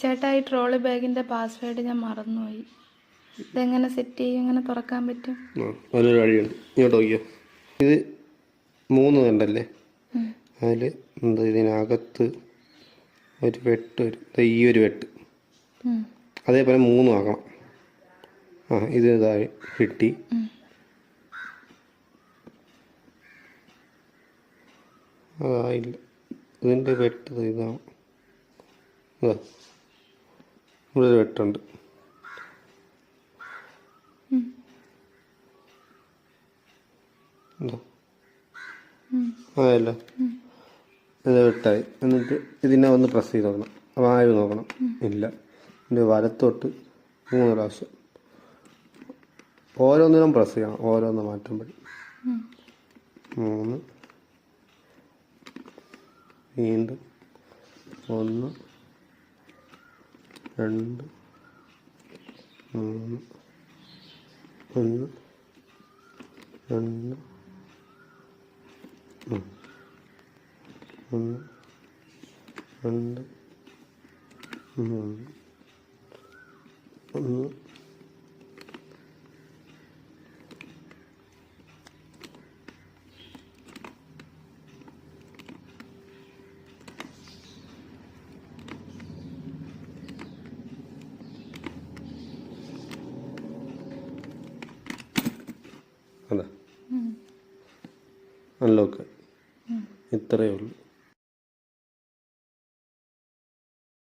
ചേട്ടാ ഈ trolley ബാഗിന്റെ password ഞാൻ മറന്നുപോയി. ഇതെങ്ങനെ സെറ്റ് ചെയ്യും? എങ്ങനെ തുറക്കാൻ പറ്റും? ആ അതിലൊരു വഴിയുണ്ട് ഇങ്ങോട്ട് നോക്കിയോ ഇത് മൂന്ന് കണ്ടല്ലേ? അതിൽ അതിൽ എന്താ ഇതിനകത്ത് ഒരു വെട്ട് വരും. ഈ ഒരു വെട്ട്. അതേപോലെ മൂന്നും ആക്കണം. ആ ഇത് ഇതായി കിട്ടി. അതായില്ല. ഇതിന്റെ വെട്ട് ഇതാണ് ഇതാ. ഇവിടെ ഒരു വെട്ടുണ്ട്. ആയല്ലോ ഇത്. വെട്ടായി. എന്നിട്ട് ഇതിനെ ഒന്ന് പ്രസ് ചെയ്ത് നോക്കണം. വായു നോക്കണം. ഇല്ല. ഇതിന്റെ വലത്തോട്ട് മൂന്ന് പ്രാവശ്യം. ഓരോന്നിനും പ്രസ് ചെയ്യണം. ഓരോന്ന് മാറ്റുമ്പോഴും. മൂന്ന്. വീണ്ടും ഒന്ന്. രണ്ട് മൂന്ന് ഒന്ന് രണ്ട്. ഒന്ന് രണ്ട് മൂന്ന് ഒന്ന് അതാ. അൺലോക്ക് ഇത്രയേ ഉള്ളൂ.